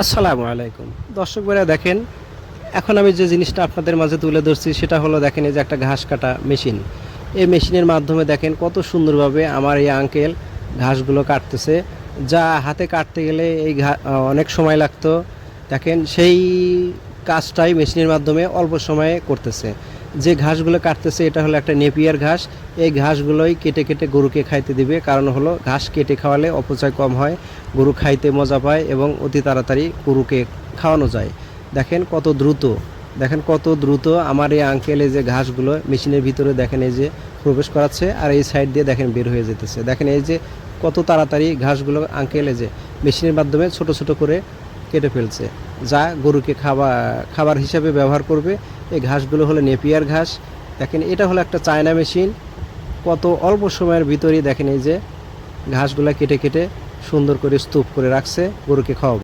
আসসালামু আলাইকুম। দর্শক ভাইরা দেখেন, এখন আমি যে জিনিসটা আপনাদের মাঝে তুলে ধরছি, সেটা হলো দেখেন এই যে একটা ঘাস কাটা মেশিন। এই মেশিনের মাধ্যমে দেখেন কত সুন্দরভাবে আমার এই আঙ্কেল ঘাসগুলো কাটতেছে। যা হাতে কাটতে গেলে এই অনেক সময় লাগতো। দেখেন সেই কাজটাই মেশিনের মাধ্যমে অল্প সময়ে করতেছে। যে ঘাসগুলো কাটতেছে, এটা হলো একটা নেপিয়ার ঘাস। এই ঘাসগুলোই কেটে কেটে গরুকে খাইতে দিবে। কারণ হলো, ঘাস কেটে খাওয়ালে অপচয় কম হয়, গরু খাইতে মজা পায় এবং অতি তাড়াতাড়ি গরুকে খাওয়ানো যায়। দেখেন কত দ্রুত, দেখেন কত দ্রুত আমার এই আঙ্কেলে যে ঘাসগুলো মেশিনের ভিতরে দেখেন এই যে প্রবেশ করাচ্ছে আর এই সাইড দিয়ে দেখেন বের হয়ে যেতেছে। দেখেন এই যে কত তাড়াতাড়ি ঘাসগুলো আঙ্কেলে যে মেশিনের মাধ্যমে ছোট ছোট করে কেটে ফেলছে। যা গরুকে খাবার খাবার হিসাবে ব্যবহার করবে। এই ঘাসগুলো হলো নেপিয়ার ঘাস। দেখেন, এটা হলো একটা চায়না মেশিন। কত অল্প সময়ের ভিতরেই দেখেন এই যে ঘাসগুলো কেটে কেটে সুন্দর করে স্তূপ করে রাখছে গরুকে খাওয়াবে।